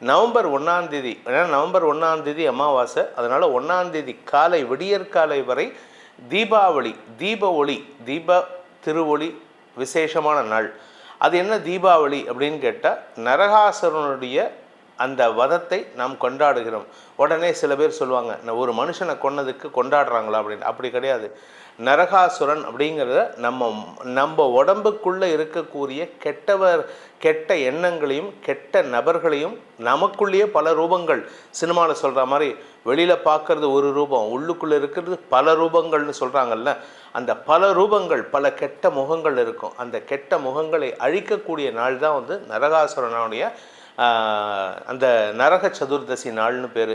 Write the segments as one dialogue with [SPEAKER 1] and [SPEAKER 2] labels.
[SPEAKER 1] November ஒன்றாந்தேதி ஏன்னா November ஒன்றாந்தேதி அமாவாசை. அதனால் ஒன்றாந்தேதி காலை விடியற்காலை வரை தீபாவளி தீப ஒளி தீப திருவொளி விசேஷமான நாள். அது என்ன தீபாவளி அப்படின்னு கேட்டால் நரகாசுரனுடைய அந்த வதத்தை நாம் கொண்டாடுகிறோம். உடனே சில பேர் சொல்லுவாங்க நான் ஒரு மனுஷனை கொன்னதுக்கு கொண்டாடுறாங்களா? அப்படின்னு. அப்படி கிடையாது. நரகாசுரன் அப்படிங்கிறத நம்ம நம்ம உடம்புக்குள்ளே இருக்கக்கூடிய கெட்டவர் கெட்ட எண்ணங்களையும் கெட்ட நபர்களையும் நமக்குள்ளேயே பல ரூபங்கள். சினிமாவில் சொல்கிற மாதிரி வெளியில் பார்க்குறது ஒரு ரூபம் உள்ளுக்குள்ளே இருக்கிறது பல ரூபங்கள்னு சொல்கிறாங்கல்ல அந்த பல ரூபங்கள் பல கெட்ட முகங்கள் இருக்கும். அந்த கெட்ட முகங்களை அழிக்கக்கூடிய நாள் தான் வந்து நரகாசுரனுடைய அந்த நரக சதுர்தசி நாள்னு பேர்.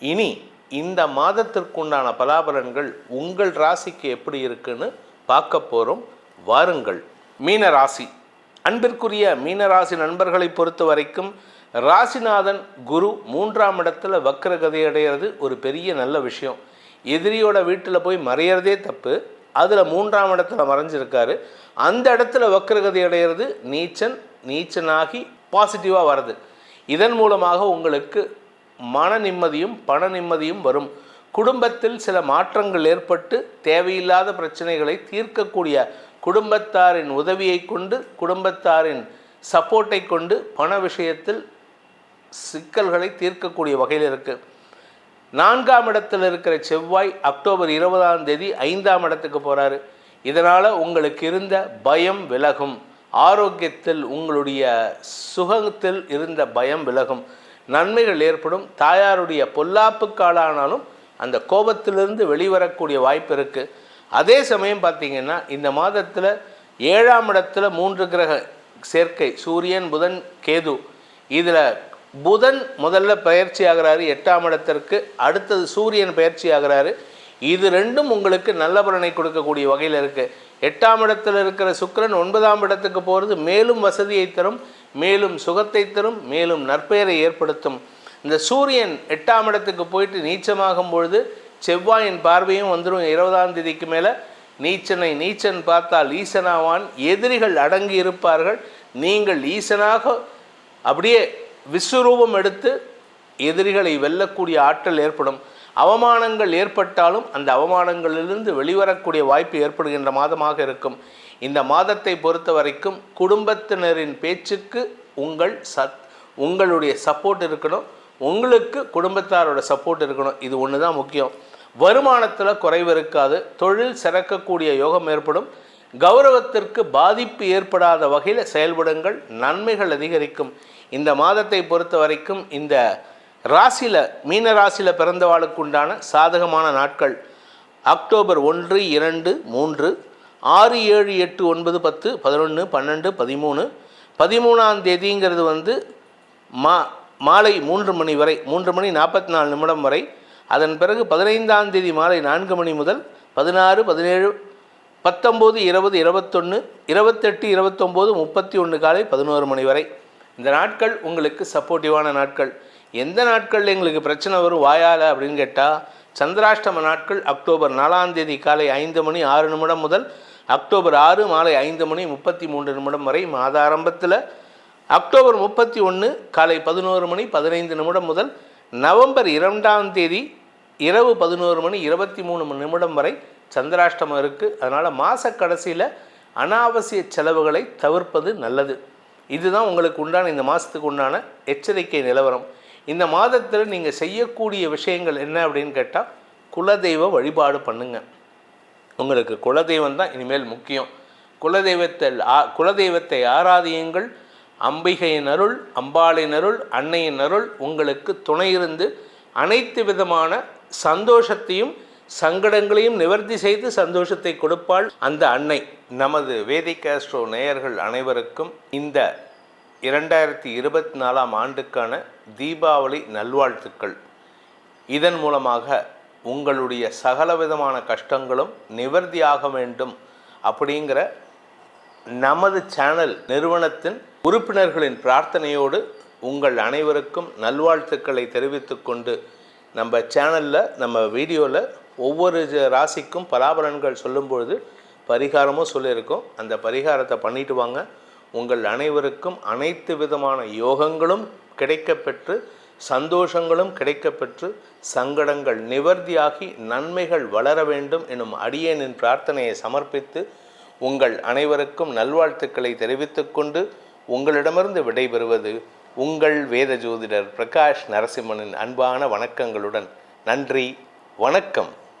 [SPEAKER 1] இனி இந்த மாதத்திற்குண்டான பலாபலன்கள் உங்கள் ராசிக்கு எப்படி இருக்குன்னு பார்க்க போகிறோம் வாருங்கள். மீன ராசி அன்பிற்குரிய மீனராசி நண்பர்களை பொறுத்த வரைக்கும் ராசிநாதன் குரு மூன்றாம் இடத்துல வக்கரகதை அடைகிறது ஒரு பெரிய நல்ல விஷயம். எதிரியோட வீட்டில் போய் மறையிறதே தப்பு. அதில் மூன்றாம் இடத்துல மறைஞ்சிருக்காரு. அந்த இடத்துல வக்கரகதை அடையிறது நீச்சன் நீச்சனாகி பாசிட்டிவாக வருது இதன் மூலமாக உங்களுக்கு மன நிம்மதியும் பண நிம்மதியும் வரும். குடும்பத்தில் சில மாற்றங்கள் ஏற்பட்டு தேவையில்லாத பிரச்சனைகளை தீர்க்கக்கூடிய குடும்பத்தாரின் உதவியை கொண்டு குடும்பத்தாரின் சப்போர்ட்டை கொண்டு பண விஷயத்தில் சிக்கல்களை தீர்க்கக்கூடிய வகையில் இருக்குது நான்காம் இடத்தில் இருக்கிற செவ்வாய் அக்டோபர் இருபதாம் தேதி ஐந்தாம் இடத்துக்கு போகிறாரு இதனால் உங்களுக்கு இருந்த பயம் விலகும். ஆரோக்கியத்தில் உங்களுடைய சுகத்தில் இருந்த பயம் விலகும். நன்மைகள் ஏற்படும். தாயாருடைய பொல்லாப்பு காலானாலும் அந்த கோபத்திலிருந்து வெளிவரக்கூடிய வாய்ப்பு இருக்குது அதே சமயம் பார்த்தீங்கன்னா இந்த மாதத்தில் ஏழாம் இடத்துல மூன்று கிரக சேர்க்கை சூரியன் புதன் கேது. இதில் புதன் முதல்ல பயிற்சி ஆகிறாரு எட்டாம் இடத்திற்கு அடுத்தது சூரியன் பயிற்சி ஆகிறாரு. இது ரெண்டும் உங்களுக்கு நல்ல பலனை கொடுக்கக்கூடிய வகையில் இருக்குது எட்டாம் இடத்தில் இருக்கிற சுக்கரன் ஒன்பதாம் இடத்துக்கு போகிறது மேலும் வசதியை தரும். மேலும் சுகத்தை தரும் மேலும் நற்பெயரை ஏற்படுத்தும். இந்த சூரியன் எட்டாம் இடத்துக்கு போயிட்டு நீச்சமாகும் பொழுது செவ்வாயின் பார்வையும் வந்துடும் இருபதாம் தேதிக்கு மேலே நீச்சனை நீச்சன் பார்த்தால் ஈசனாவான். எதிரிகள் அடங்கி இருப்பார்கள். நீங்கள் ஈசனாக அப்படியே விஸ்வரூபம் எடுத்து எதிரிகளை வெல்லக்கூடிய ஆற்றல் ஏற்படும். அவமானங்கள் ஏற்பட்டாலும் அந்த அவமானங்களிலிருந்து வெளிவரக்கூடிய வாய்ப்பு ஏற்படுகின்ற மாதமாக இருக்கும். இந்த மாதத்தை பொறுத்த வரைக்கும் குடும்பத்தினரின் பேச்சுக்கு உங்கள் சத் உங்களுடைய சப்போர்ட் இருக்கணும். உங்களுக்கு குடும்பத்தாரோட சப்போர்ட் இருக்கணும். இது ஒன்று தான் முக்கியம். வருமானத்தில் குறைவு இருக்காது. தொழில் சிறக்கக்கூடிய யோகம் ஏற்படும். கௌரவத்திற்கு பாதிப்பு ஏற்படாத வகையில் செயல்படுங்கள். நன்மைகள் அதிகரிக்கும். இந்த மாதத்தை பொறுத்த வரைக்கும் இந்த ராசியில் மீன ராசியில் பிறந்தவாளுக்கு உண்டான சாதகமான நாட்கள் அக்டோபர் ஒன்று இரண்டு மூன்று ஆறு ஏழு எட்டு ஒன்பது பத்து பதினொன்று பன்னெண்டு பதிமூணு. பதிமூணாம் தேதிங்கிறது வந்து மா மாலை மூன்று மணி வரை மூன்று மணி நாற்பத்தி நாலு நிமிடம் வரை. அதன் பிறகு பதினைந்தாம் தேதி மாலை நான்கு மணி முதல் பதினாறு பதினேழு பத்தொம்போது இருபது இருபத்தொன்று இருபத்தெட்டு இருபத்தொம்போது முப்பத்தி ஒன்று காலை பதினோரு மணி வரை. இந்த நாட்கள் உங்களுக்கு சப்போர்ட்டிவான நாட்கள். எந்த நாட்களில் எங்களுக்கு பிரச்சனை வரும் வாயால் அப்படின்னு கேட்டால் சந்திராஷ்டம நாட்கள் அக்டோபர் நாலாம் தேதி காலை ஐந்து மணி ஆறு நிமிடம் முதல் அக்டோபர் ஆறு மாலை ஐந்து மணி முப்பத்தி மூன்று நிமிடம் வரை மாத ஆரம்பத்தில் அக்டோபர் முப்பத்தி ஒன்று காலை பதினோரு மணி பதினைந்து நிமிடம் முதல் நவம்பர் இரண்டாம் தேதி இரவு பதினோரு மணி இருபத்தி மூணு நிமிடம் வரை சந்திராஷ்டமம் இருக்குது அதனால் மாத கடைசியில் அனாவசிய செலவுகளை தவிர்ப்பது நல்லது. இதுதான் உங்களுக்கு உண்டான இந்த மாதத்துக்கு உண்டான எச்சரிக்கை நிலவரம். இந்த மாதத்தில் நீங்கள் செய்யக்கூடிய விஷயங்கள் என்ன அப்படின்னு கேட்டால் குலதெய்வ வழிபாடு பண்ணுங்கள் உங்களுக்கு குலதெய்வம் தான் இனிமேல் முக்கியம். குலதெய்வத்தை ஆ குலதெய்வத்தை ஆராதியுங்கள். அம்பிகையின் அருள் அம்பாளின் அருள் அன்னையின் அருள் உங்களுக்கு துணை இருந்து அனைத்து விதமான சந்தோஷத்தையும் சங்கடங்களையும் நிவர்த்தி செய்து சந்தோஷத்தை கொடுப்பாள் அந்த அன்னை. நமது வேதிக் ஆஸ்ட்ரோ நேயர்கள் அனைவருக்கும் இந்த இரண்டாயிரத்தி இருபத்தி நாலாம் ஆண்டுக்கான தீபாவளி நல்வாழ்த்துக்கள். இதன் மூலமாக உங்களுடைய சகலவிதமான கஷ்டங்களும் நிவர்த்தியாக வேண்டும் அப்படிங்கிற நமது சேனல் நிறுவனத்தின் உறுப்பினர்களின் பிரார்த்தனையோடு உங்கள் அனைவருக்கும் நல்வாழ்த்துக்களை தெரிவித்துக்கொண்டு நம்ம சேனலில் நம்ம வீடியோவில் ஒவ்வொரு ராசிக்கும் பலாபலன்கள் சொல்லும்பொழுது பரிகாரமும் சொல்லியிருக்கோம். அந்த பரிகாரத்தை பண்ணிட்டு வாங்க. உங்கள் அனைவருக்கும் அனைத்து விதமான யோகங்களும் கிடைக்கப்பெற்று சந்தோஷங்களும் கிடைக்கப்பெற்று சங்கடங்கள் நிவர்த்தியாகி நன்மைகள் வளர வேண்டும் எனும் அடியேனின் பிரார்த்தனையை சமர்ப்பித்து உங்கள் அனைவருக்கும் நல்வாழ்த்துக்களை தெரிவித்துக்கொண்டு உங்களிடமிருந்து விடைபெறுவது உங்கள் வேத ஜோதிடர் பிரகாஷ் நரசிம்மனின் அன்பான வணக்கங்களுடன். நன்றி வணக்கம்.